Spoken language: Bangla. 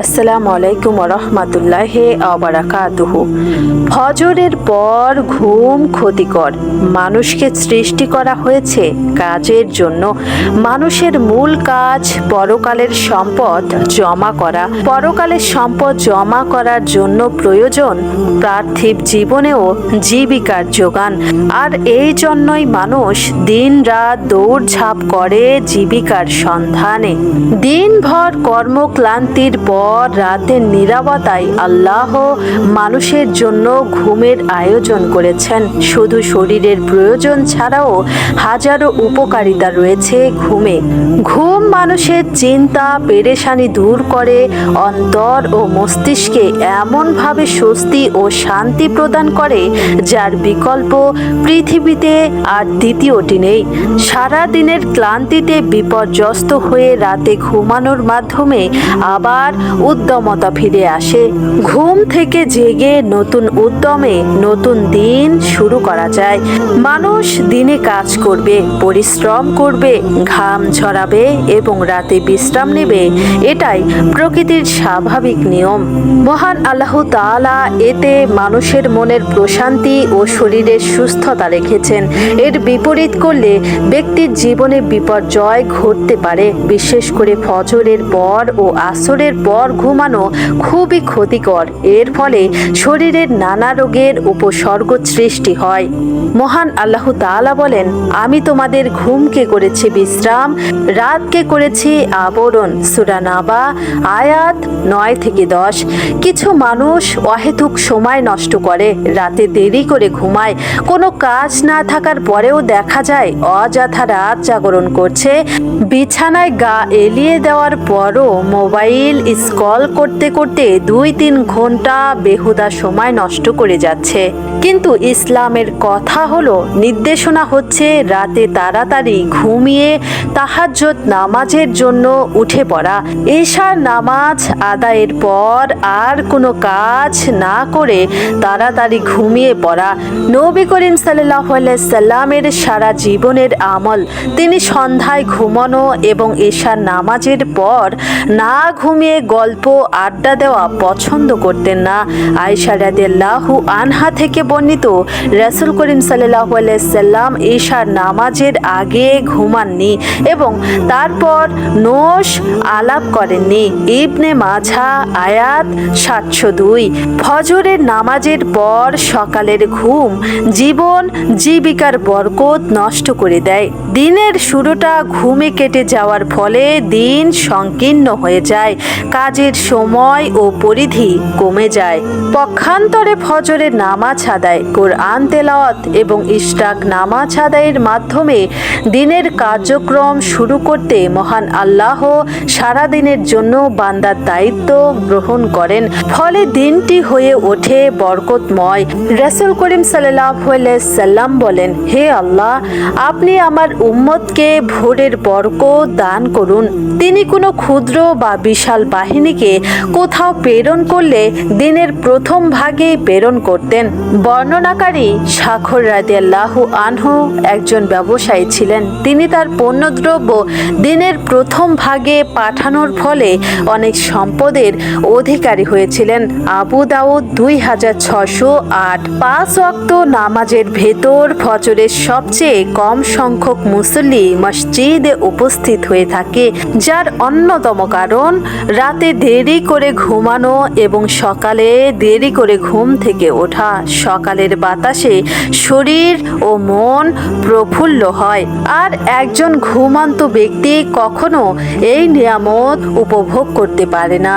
আসসালামু আলাইকুম রহমতুল্লাহ আবরাকাতুহু ফজরের পর ঘুম ক্ষতিকর। মানুষকে সৃষ্টি করা হয়েছে কাজের জন্য। মানুষের মূল কাজ পরকালের সম্পদ জমা করা। পরকালের সম্পদ জমা করার জন্য প্রয়োজন পার্থিব জীবনেও জীবিকার যোগান। আর এই জন্যই মানুষ দিন রাত দৌড়ঝাঁপ করে জীবিকার সন্ধানে। দিনভর কর্মক্লান্তির পর রাতের নিরাপত্তায় আল্লাহ মানুষের জন্য ঘুমের আয়োজন করেছেন। শুধু শরীরের প্রয়োজন ছাড়াও হাজারো উপকারিতা রয়েছে ঘুমে। ঘুম মানুষের চিন্তা, পেরেশানি দূর করে, অন্তর ও মস্তিষ্কে এমনভাবে স্বস্তি ও শান্তি প্রদান করে, যার বিকল্প পৃথিবীতে আর দ্বিতীয়টি নেই। সারা দিনের ক্লান্তিতে বিপর্যস্ত হয়ে রাতে ঘুমানোর মাধ্যমে আবার উদ্যমতা ফিরে আসে। ঘুম থেকে জেগে নতুন উদ্যমে নতুন দিন শুরু করা যায়। মানুষ দিনে কাজ করবে, পরিশ্রম করবে, ঘাম ঝরাবে এবং রাতে বিশ্রাম নেবে। এটাই প্রকৃতির স্বাভাবিক নিয়ম। মহান আল্লাহ তাআলা এতে মানুষের মনের প্রশান্তি ও শরীরের সুস্থতা রেখেছেন। এর বিপরীত করলে ব্যক্তির জীবনে বিপর্যয় ঘটতে পারে, বিশেষ করে ফজরের পর ও আসরের পর। ঘুমানো খুবই ক্ষতিকর। এর ফলে শরীরের নানা রোগের উপসর্গ সৃষ্টি হয়। মহান আল্লাহ তাআলা বলেন, আমি তোমাদের ঘুমকে করেছি বিশ্রাম, রাতকে করেছি আবরণ। সুরানাবা আয়াত নয় থেকে দশ। কিছু মানুষ অহেতুক সময় নষ্ট করে, রাতে দেরি করে ঘুমায়। কোনো কাজ না থাকার পরেও দেখা যায়, অযথা রাত জাগরণ করছে। বিছানায় গা এলিয়ে দেওয়ার পরও মোবাইল স্কল করতে করতে দুই তিন ঘণ্টা বেহুদা সময় নষ্ট করে যাচ্ছে। কিন্তু ইসলামের কথা হলো, নির্দেশনা হচ্ছে রাতে তাড়াতাড়ি ঘুমিয়ে তাহাজ্জত নামাজের জন্য উঠে পড়া। এশার নামাজ আদায়ের পর আর কোনো কাজ না করে তাড়াতাড়ি ঘুমিয়ে পড়া। নবী করিম সাল্লামের সারা জীবনের আমল, তিনি সন্ধ্যায় ঘুমানো এবং এশার নামাজের পর না ঘুমিয়ে গল্প আড্ডা দেওয়া পছন্দ করতেন না। আয়সা রাদিয়াল্লাহু আনহা থেকে বর্ণিত, রাসূল করিম সাল্লাহ সাল্লাম ঈশার নামাজের আগে ঘুমাননি এবং তারপর নোশ আলাপ করেননি। ইবনে মাঝা আয়াত সাতশো দুই। ফজরের নামাজের পর সকালের ঘুম জীবন জীবিকার বরকত নষ্ট করে দেয়। দিনের শুরুটা ঘুমে কেটে যাওয়ার ফলে দিন সংকীর্ণ হয়ে যায়। কাজের সময় ও পরিধি কমে যায়। পক্ষান্তরে ফজরের নামাজ আদায়, কোরআন তেলাওয়াত এবং ইশরাক নামাজ আদায়ের মাধ্যমে দিনের কার্যক্রম শুরু করতে মহান আল্লাহ সারা দিনের জন্য বান্দার দায়িত্ব গ্রহণ করেন। ফলে দিনটি হয়ে ওঠে বরকতময়। রাসূল করিম সাল্লাম বলেন, হে আল্লাহ, আপনি আমার উম্মতকে ভোরের বরকত দান করুন। তিনি কোনো ক্ষুদ্র বা বিশাল বাহিনীকে কোথাও প্রেরণ করলে দিনের প্রথম ভাগেই প্রেরণ করতেন। বর্ণনাকারী সাখর রাদিয়াল্লাহু আনহু একজন ব্যবসায়ী ছিলেন। তিনি তার পণ্যদ্রব্য দিনের প্রথম ভাগে পাঠানোর ফলে অনেক সম্পদের অধিকারী হয়েছিলেন। আবু দাউদ দুই হাজার ছশো আট পাঁচ অক্ত নামাজের ভেতর ফজরের সবচেয়ে কম সংখ্যক মুসল্লি মসজিদে উপস্থিত হয়ে থাকে, যার অন্যতম কারণ রাতে দেরি করে ঘুমানো এবং সকালে দেরি করে ঘুম থেকে ওঠা। সকালের বাতাসে শরীর ও মন প্রফুল্ল হয়। আর একজন ঘুমান্ত ব্যক্তি কখনো এই নিয়ামত উপভোগ করতে পারে না।